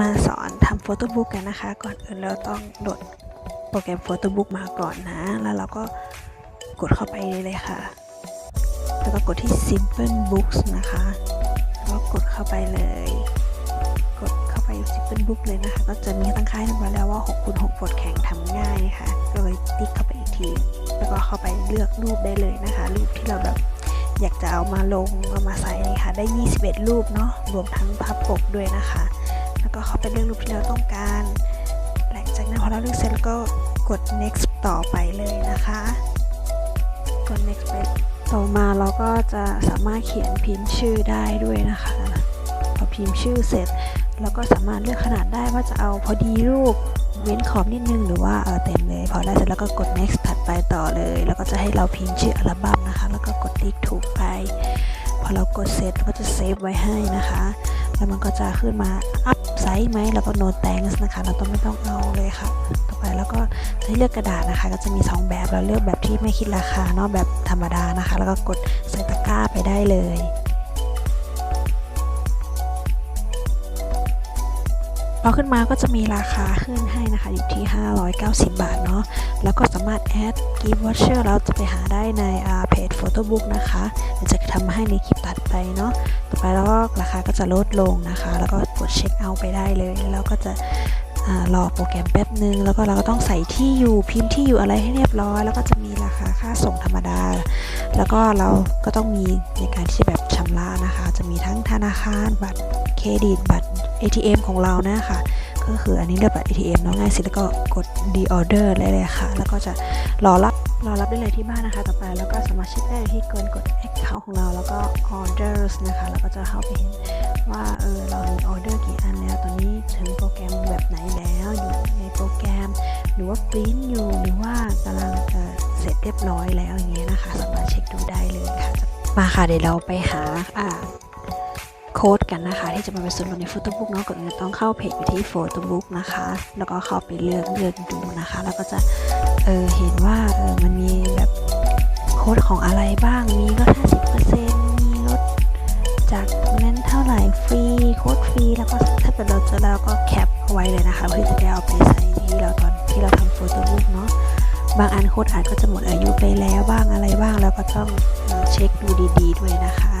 มาสอนทำโฟโต้บุ๊กกันนะคะ ก่อนอื่นเราต้องโหลดโปรแกรมโฟโต้บุ๊กมาก่อนนะ แล้วเราก็กดเข้าไปเลยค่ะ แล้วก็กดที่ Simple Books นะคะแล้วก็กดเข้าไปเลย กดเข้าไป Simple Book เลยนะคะ ก็จะมีตั้งค่ายมาแล้วว่า6คูณ6บทแข่งทำง่ายค่ะ ก็เลยติ๊กเข้าไปอีกที แล้วก็เข้าไปเลือกรูปได้เลยนะคะ รูปที่เราแบบอยากจะเอามาลงเอามาใส่ค่ะ ได้ 21 รูปเนาะ รวมทั้งภาพปกด้วยนะคะ แล้วก็เขาไปเลือกรูปที่เราต้องการ หลังจากนั้นพอเราเลือกเสร็จแล้วก็กด next ต่อไปเลยนะคะ กด next ไปต่อมาเราก็จะสามารถเขียนพิมพ์ชื่อได้ด้วยนะคะพอพิมพ์ชื่อเสร็จเราก็สามารถเลือกขนาดได้ว่าจะเอาพอดีรูปเว้นขอบนิดนึงหรือว่าเออเต็มเลย พอได้เสร็จแล้วก็กด next ถัดไปต่อเลย แล้วก็จะให้เราพิมพ์ชื่ออัลบั้มนะคะ แล้วก็กดติ๊กถูกไป พอเรากดเสร็จก็จะเซฟไว้ให้นะคะ แล้วมันก็จะขึ้นมาอัพไซส์ไหมแล้วก็ no thanks นะคะ เราต้องไม่ต้องเอาเลยค่ะ ต่อไปแล้วก็ให้เลือกกระดาษนะคะ ก็จะมี 2 แบบเราเลือกแบบที่ไม่คิดราคาเนาะแบบธรรมดานะคะ แล้วก็กดใส่ตะกร้าไปได้เลยพอขึ้นมาก็จะมีราคาขึ้นให้นะคะ อยู่ที่ 590 บาทเนาะแล้วก็สามารถแอด gift voucher เราจะไปหาได้ในเพจ photobook นะคะเดี๋ยวจะทำให้ในคลิปถัดไปเนาะ ไปแล้วก็ราคาก็จะลดลงนะคะ แล้วก็กดเช็คเอาท์ไปได้เลยแล้วก็จะรอโปรแกรมแป๊บนึง แล้วก็เราก็ต้องใส่ที่อยู่พิมพ์ที่อยู่อะไรให้เรียบร้อย แล้วก็จะมีราคาค่าส่งธรรมดา แล้วก็เราก็ต้องมีในการที่จะแบบชำระนะคะ จะมีทั้งธนาคารบัตรเครดิตบัตร ATM ของเรานะคะก็คืออันนี้เลือกบัตร ATM เนาะง่ายสุดแล้วก็กด de order เลยเลยค่ะ แล้วก็จะรอรับ รอรับได้เลยที่บ้านนะคะ ต่อไปแล้วก็สามารถเช็คได้ที่กดกด account ของเราแล้วก็ orders นะคะแล้วก็จะเข้าไปเห็นว่าเออเรามีออเดอร์กี่อันแล้วตอนนี้ถึงโปรแกรมแบบไหนแล้วอยู่ในโปรแกรม หรือว่าปริ้นอยู่หรือว่ากำลังเอ่อเสร็จเรียบร้อยแล้วอย่างเงี้ยนะคะ สามารถเช็คดูได้เลยค่ะมาค่ะเดี๋ยวเราไปหาอ่า ค้ดกันนะคะ ที่จะมาเป็นส่วนลดในโฟโต้บุ๊กเนาะก่อนอื่นต้องเข้าเพจอยู่ที่โฟโต้บุ๊กนะคะ แล้วก็เข้าไปเลือกเลือกดูนะคะ แล้วก็จะเออเห็นว่าเออมันมีแบบโค้ดของอะไรบ้าง มีลด 50%มีลดจากนั้นเท่าไหร่ฟรีโค้ดฟรีแล้วก็ถ้าเป็นเราเจะแล้วก็แคปเอาไว้เลยนะคะเพื่อจะได้เอาไปใส่ที่เราตอนที่เราทำโฟโต้บุ๊กเนาะบางอันโค้ดอาจก็จะหมดอายุไปแล้วบ้างอะไรบ้าง แล้วก็ต้องเอ่อเช็คดูดี ๆ ด้วยนะคะ